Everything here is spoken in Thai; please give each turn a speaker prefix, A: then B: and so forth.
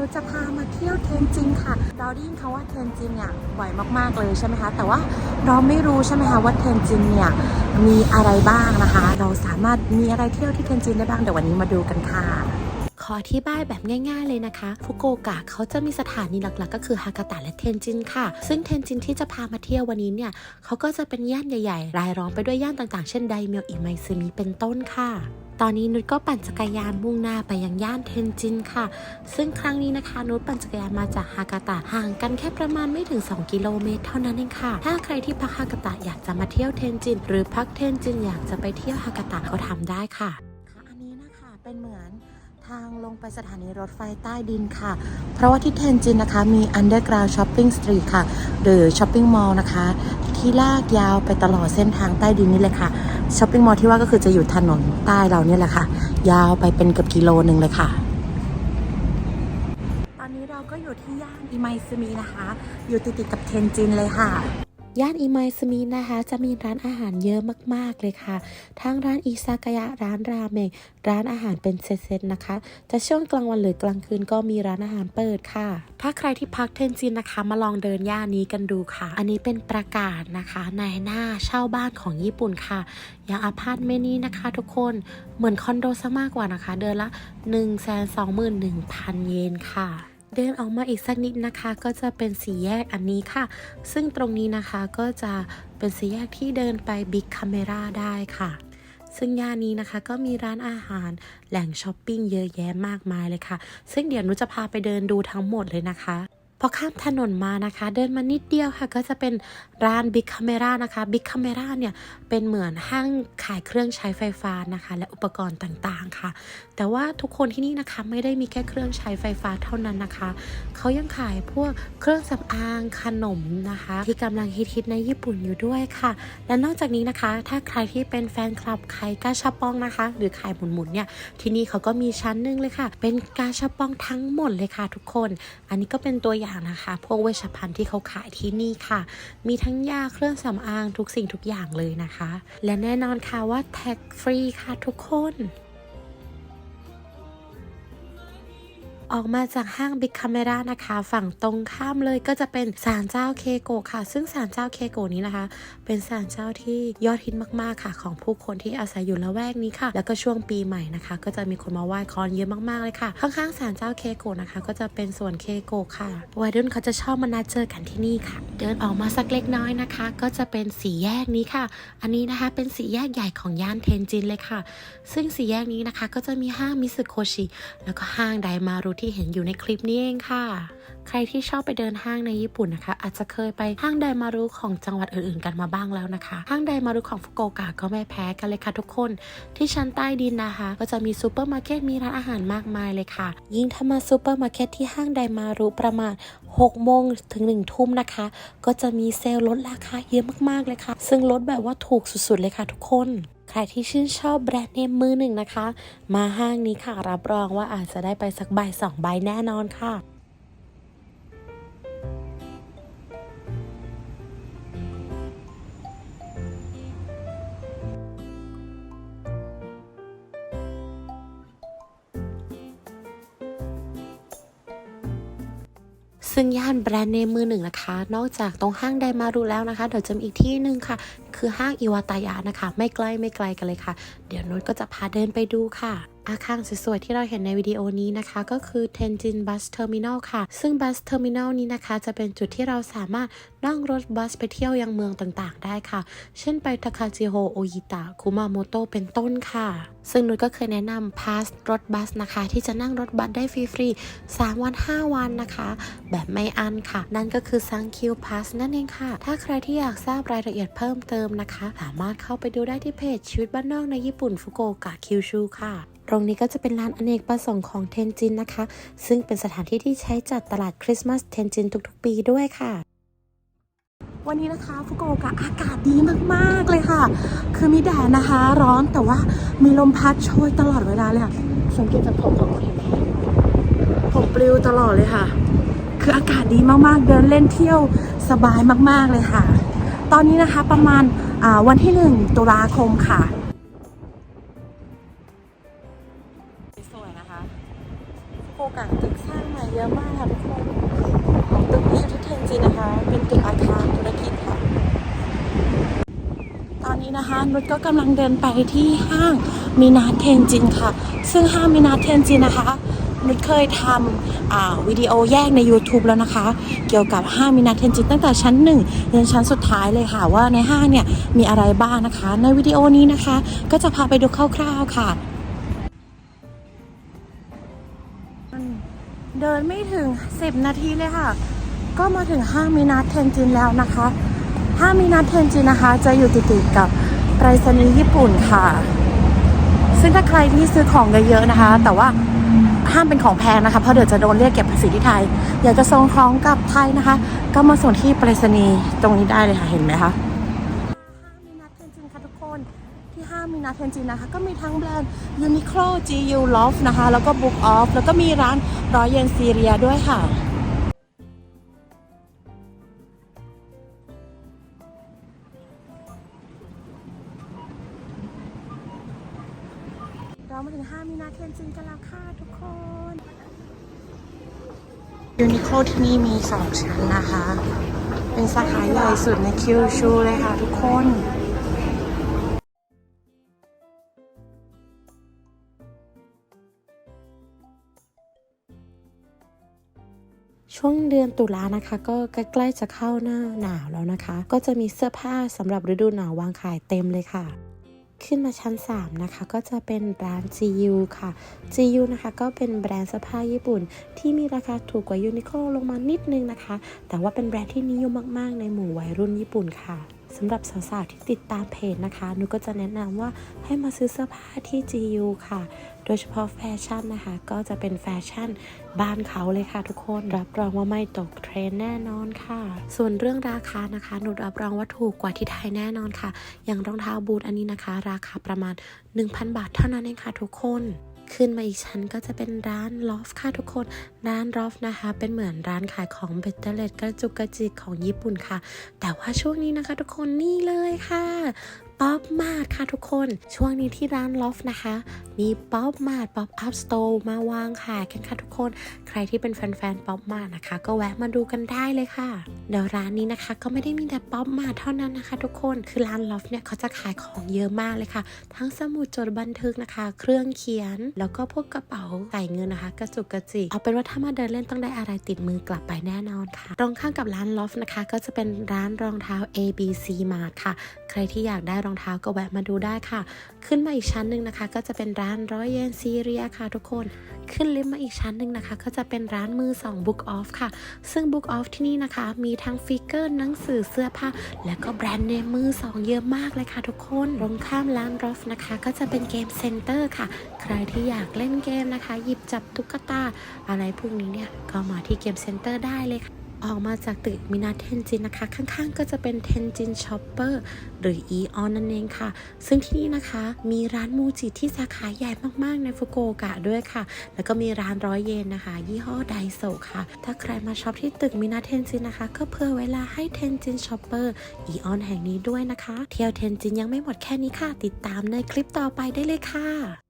A: นุชจะพามาเที่ยวเทนจินค่ะ เราได้ยินเขาว่าเทนจินเนี่ยบ่อยมากๆเลยใช่ไหมคะ แต่ว่าเราไม่รู้ใช่ไหมคะว่าเทนจินเนี่ยมีอะไรบ้างนะคะ เราสามารถมีอะไรเที่ยวที่เทนจินได้บ้างเดี๋ยววันนี้มาดูกันค่ะ
B: ขออธิบายแบบง่ายๆเลยนะคะ ฟุกุโอกะเขาจะมีสถานีหลักๆ ก็คือฮากาตะและเทนจินค่ะ ซึ่งเทนจินที่จะพามาเที่ยววันนี้เนี่ยเขาก็จะเป็นย่านใหญ่ๆ รายล้อมไปด้วยย่านต่างๆ เช่นไดเมียวอิไมซึมิเป็นต้นค่ะ ตอนนี้นุชก็ปั่นจักรยานมุ่งหน้าไปยังย่านเทนจินค่ะ ซึ่งครั้งนี้นะคะนุชปั่นจักรยานมาจากฮากาตะห่างกันแค่ประมาณไม่ถึง 2 กิโลเมตรเท่านั้นเองค่ะ ถ้าใครที่พักฮากาตะอยากจะมาเที่ยวเทนจิน หรือพักเทนจินอยากจะไปเที่ยวฮากาตะก็ทำได้ค่ะ
A: ค่ะอันนี้นะคะเป็นเหมือนทางลงไปสถานีรถไฟใต้ดินค่ะ เพราะว่าที่เทนจินนะคะมี Underground Shopping Street ค่ะ หรือ Shopping Mall นะคะ ที่ลากยาวไปตลอดเส้นทางใต้ดินนี่เลยค่ะ ช้อปปิ้งมอลล์ที่ว่าก็คือจะอยู่ถนนใต้เราเนี่ยแหละค่ะ ยาวไปเป็นเกือบกิโลหนึ่งเลยค่ะ ตอนนี้เราก็อยู่ที่ย่านอิไมซึมินะคะ อยู่ติดติดๆกับเทนจินเลยค่ะ
B: ย่านอิไมซึมินะคะ จะมีร้านอาหารเยอะมากๆเลยค่ะ ทั้งร้านอิซากายะ ร้านราเมง ร้านอาหารเป็นเซตๆนะคะ จะช่วงกลางวันหรือกลางคืนก็มีร้านอาหารเปิดค่ะ ถ้าใครที่พักเทนจินนะคะ มาลองเดินย่านนี้กันดูค่ะ อันนี้เป็นประกาศนะคะในหน้าเช่าบ้านของญี่ปุ่นค่ะ อย่างอพาร์ตเมนต์นี้นะคะ ทุกคน เหมือนคอนโดซะมากกว่านะคะ เดือนละ 1 2 1 0 0 0 เยนค่ะ เดินออกมาอีกสักนิดนะคะก็จะเป็นสีแยกอันนี้ค่ะ ซึ่งตรงนี้นะคะก็จะเป็นสีแยกที่เดินไปบิ๊กคาเมราได้ค่ะ ซึ่งย่านนี้นะคะก็มีร้านอาหารแหล่งช้อปปิ้งเยอะแยะมากมายเลยค่ะ ซึ่งเดี๋ยวหนุจะพาไปเดินดูทั้งหมดเลยนะคะ พอข้ามถนนมานะคะ เดินมานิดเดียวค่ะ ก็จะเป็นร้าน Big Camera นะคะ Big Camera เนี่ยเป็นเหมือนห้างขายเครื่องใช้ไฟฟ้านะคะ และอุปกรณ์ต่างๆค่ะ แต่ว่าทุกคนที่นี่นะคะไม่ได้มีแค่เครื่องใช้ไฟฟ้าเท่านั้นนะคะเขายังขายพวกเครื่องสำอางขนมนะคะ ที่กำลังฮิตๆในญี่ปุ่นอยู่ด้วยค่ะ และนอกจากนี้นะคะ ถ้าใครที่เป็นแฟนคลับขายกาชาปองนะคะ หรือขายหมุนๆเนี่ยที่นี่เขาก็มีชั้นหนึ่งเลยค่ะ เป็นกาชาปองทั้งหมดเลยค่ะ ทุกคน อันนี้ก็เป็นตัวอย่างอย่างนะคะ พวกเวชภัณฑ์ที่เขาขายที่นี่ค่ะ มีทั้งยาเครื่องสำอางทุกสิ่งทุกอย่างเลยนะคะ และแน่นอนค่ะว่าแท็กฟรีค่ะทุกคน ออกมาจากห้างบิ๊กคาเมรานะคะ ฝั่งตรงข้ามเลยก็จะเป็นศาลเจ้าเคโกะค่ะ ซึ่งศาลเจ้าเคโกะนี้นะคะ เป็นศาลเจ้าที่ยอดฮิตมากๆค่ะ ของผู้คนที่อาศัยอยู่ละแวกนี้ค่ะ แล้วก็ช่วงปีใหม่นะคะ ก็จะมีคนมาไหว้คอนเยอะมากๆเลยค่ะ ข้างๆศาลเจ้าเคโกะนะคะ ก็จะเป็นสวนเคโกะค่ะวัยรุ่นเขาจะชอบมานัดเจอกันที่นี่ค่ะ เดินออกมาสักเล็กน้อยนะคะ ก็จะเป็นสีแยกนี้ค่ะ อันนี้นะคะเป็นสีแยกใหญ่ของย่านเทนจินเลยค่ะ ซึ่งสีแยกนี้นะคะ ก็จะมีห้างมิสึโคชิแล้วก็ห้างไดมารุที่เห็นอยู่ในคลิปนี้เองค่ะ ใครที่ชอบไปเดินห้างในญี่ปุ่นนะคะ อาจจะเคยไปห้างไดมารุของจังหวัดอื่นๆกันมาบ้างแล้วนะคะ ห้างไดมารุของฟุกุโอกะก็ไม่แพ้กันเลยค่ะทุกคน ที่ชั้นใต้ดินนะคะ ก็จะมีซูเปอร์มาร์เก็ตมีร้านอาหารมากมายเลยค่ะ ยิ่งถ้ามาซูเปอร์มาร์เก็ตที่ห้างไดมารุประมาณ6โมงถึง1ทุ่มนะคะ ก็จะมีเซลล์ลดราคาเยอะมากๆเลยค่ะ ซึ่งลดแบบว่าถูกสุดๆเลยค่ะทุกคน ใครที่ชื่นชอบแบรนด์เนมมือหนึ่งนะคะ มาห้างนี้ค่ะ รับรองว่าอาจจะได้ไปสักใบสองใบแน่นอนค่ะซึ่งย่านแบรนด์เนมมือหนึ่งนะคะ นอกจากตรงห้างไดมารุแล้วนะคะ เดี๋ยวจะมีอีกที่หนึ่งค่ะ คือห้างอิวาตายะนะคะ ไม่ใกล้ไม่ไกลกันเลยค่ะ เดี๋ยวนุชก็จะพาเดินไปดูค่ะ อาคารสวยๆที่เราเห็นในวิดีโอนี้นะคะ ก็คือ Tenjin Bus Terminal ค่ะ ซึ่ง Bus Terminal นี้นะคะ จะเป็นจุดที่เราสามารถนั่งรถบัสไปเที่ยวยังเมืองต่างๆ ได้ค่ะ เช่นไปทาคาจิโฮโอยิตะคุมาโมโตเป็นต้นค่ะ ซึ่งนุชก็เคยแนะนำพาสรถบัสนะคะ ที่จะนั่งรถบัสได้ฟรีๆ3วัน 5 วันนะคะ แบบไม่อันค่ะ นั่นก็คือซังคิวพาสนั่นเองค่ะ ถ้าใครที่อยากทราบรายละเอียดเพิ่มเติมนะคะ สามารถเข้าไปดูได้ที่เพจชีวิตบ้านนอกในญี่ปุ่นฟุกุโอกะคิวชูค่ะ ตรงนี้ก็จะเป็นร้านอเนกประสงค์ของเทนจินนะคะ ซึ่งเป็นสถานที่ที่ใช้จัดตลาดคริสต์มาสเทนจินทุกๆ ปีด้วยค่ะ
A: วันนี้นะคะฟุกุโอกะอากาศดีมากๆเลยค่ะ คือมีแดดนะคะ ร้อนแต่ว่ามีลมพัดโชยตลอดเวลาเลยค่ะ สังเกตจากผมของเห็นไหมผมปลิวตลอดเลยค่ะ คืออากาศดีมากๆ เดินเล่นเที่ยวสบายมากๆเลยค่ะ ตอนนี้นะคะประมาณวันที่หนึ่งตุลาคมค่ะ สวยนะมากค่ะฟุกุโอกะตึกสร้างใหม่เยอะจินนะคะ เป็นตึกอาคารธุรกิจค่ะ ตอนนี้นะคะนุชก็กำลังเดินไปที่ห้างมินาเทนจินค่ะ ซึ่งห้างมินาเทนจินนะคะนุชเคยทำวิดีโอแยกใน YouTube แล้วนะคะ เกี่ยวกับห้างมินาเทนจินตั้งแต่ชั้นหนึ่งยันชั้นสุดท้ายเลยค่ะ ว่าในห้างเนี่ยมีอะไรบ้างนะคะ ในวิดีโอนี้นะคะ ก็จะพาไปดูคร่าวๆค่ะ เดินไม่ถึง 10 นาทีเลยค่ะ ก็มาถึงห้างมินาเทนจินแล้วนะคะ ห้างมินาเทนจินนะคะ จะอยู่ติดๆกับไปรษณีย์ญี่ปุ่นค่ะ ซึ่งถ้าใครที่ซื้อของเยอะๆนะคะ แต่ว่าห้ามเป็นของแพงนะคะเพราะเดี๋ยวจะโดนเรียกเก็บภาษีที่ไทย อยากจะส่งของกลับไทยนะคะ ก็มาส่งที่ไปรษณีย์ตรงนี้ได้เลยค่ะเห็นไหมคะ นาเทนจินนะคะ ก็มีทั้งแบรนด์ Uniqlo GU Love นะคะ แล้วก็ Book Off แล้วก็มีร้านร้อยเยนซีเรียด้วยค่ะเรามาถึงห้ามินาเทนจินกันแล้วค่ะทุกคน Uniqlo ที่นี่มี 2 ชั้นนะคะ เป็นสาขาใหญ่สุดในคิวชูเลยค่ะทุกคน
B: ช่วงเดือนตุลานะคะ ก็ใกล้ๆจะเข้าหน้าหนาวแล้วนะคะ ก็จะมีเสื้อผ้าสำหรับฤดูหนาววางขายเต็มเลยค่ะขึ้นมาชั้น 3 นะคะ ก็จะเป็นร้าน GU ค่ะ GU นะคะก็เป็นแบรนด์เสื้อผ้าญี่ปุ่น ที่มีราคาถูกกว่ายูนิโคลลงมานิดนึงนะคะ แต่ว่าเป็นแบรนด์ที่นิยมมาก ๆ ในหมู่วัยรุ่นญี่ปุ่นค่ะ สำหรับสาวๆที่ติดตามเพจนะคะหนูก็จะแนะนำว่าให้มาซื้อเสื้อผ้าที่ GU ค่ะ โดยเฉพาะแฟชั่นนะคะ ก็จะเป็นแฟชั่นบ้านเขาเลยค่ะทุกคนรับรองว่าไม่ตกเทรนด์แน่นอนค่ะ ส่วนเรื่องราคานะคะหนูรับรองว่าถูกกว่าที่ไทยแน่นอนค่ะ อย่างรองเท้าบูทอันนี้นะคะ ราคาประมาณ 1,000 บาทเท่านั้นเองค่ะทุกคน ขึ้นมาอีกชั้นก็จะเป็นร้านลอฟค่ะทุกคน ร้านลอฟนะคะ เป็นเหมือนร้านขายของเบเตอร์เลตกระจุกกระจิกของญี่ปุ่นค่ะ แต่ว่าช่วงนี้นะคะทุกคนนี่เลยค่ะ ป๊อปมาดค่ะทุกคน ช่วงนี้ที่ร้านลอฟนะคะ มีป๊อปมาดป๊อปอัพสโตร์มาวางขายกันค่ะทุกคน ใครที่เป็นแฟนๆป๊อปมาดนะคะ ก็แวะมาดูกันได้เลยค่ะเดี๋ยวร้านนี้นะคะ ก็ไม่ได้มีแต่ป๊อปมาดเท่านั้นนะคะ ทุกคนคือร้านลอฟเนี่ยเขาจะขายของเยอะมากเลยค่ะ ทั้งสมุดจดบันทึกนะคะ เครื่องเขียนแล้วก็พวกกระเป๋าใส่เงินนะคะ กระจุกกระจิกเอาเป็นว่าถ้ามาเดินเล่นต้องได้อะไรติดมือกลับไปแน่นอนค่ะ ตรงข้ามกับร้านลอฟนะคะ ก็จะเป็นร้านรองเท้า ABC Mart ค่ะ ใครที่อยากได้รองเท้าก็แวะมาดูได้ค่ะ ขึ้นมาอีกชั้นหนึ่งนะคะ ก็จะเป็นร้านร้อยเยนซีเรียค่ะทุกคน ขึ้นลิฟต์มาอีกชั้นหนึ่งนะคะ ก็จะเป็นร้านมือ 2 Book Off ค่ะ ซึ่ง Book Off ที่นี่นะคะ มีทั้งฟิกเกอร์หนังสือเสื้อผ้า และก็แบรนด์เนมมือ 2 เยอะมากเลยค่ะทุกคนตรงข้ามร้านรอฟนะคะ ก็จะเป็นเกมเซ็นเตอร์ค่ะ ใครที่อยากเล่นเกมนะคะ หยิบจับตุ๊กตาอะไรพวกนี้เนี่ยก็มาที่เกมเซ็นเตอร์ได้เลยค่ะ ออกมาจากตึกมินาเทนจินนะคะ ข้างๆ ก็จะเป็นเทนจินช็อปเปอร์หรืออีออนนั่นเองค่ะ ซึ่งที่นี่นะคะมีร้านมูจิที่สาขาใหญ่มากๆในฟุกุโอกะด้วยค่ะ แล้วก็มีร้านร้อยเยนนะคะ ยี่ห้อไดโซค่ะ ถ้าใครมาช็อปที่ตึกมินาเทนจินนะคะ ก็เพื่อเวลาให้เทนจินช็อปเปอร์อีออนแห่งนี้ด้วยนะคะ เที่ยวเทนจินยังไม่หมดแค่นี้ค่ะ ติดตามในคลิปต่อไปได้เลยค่ะ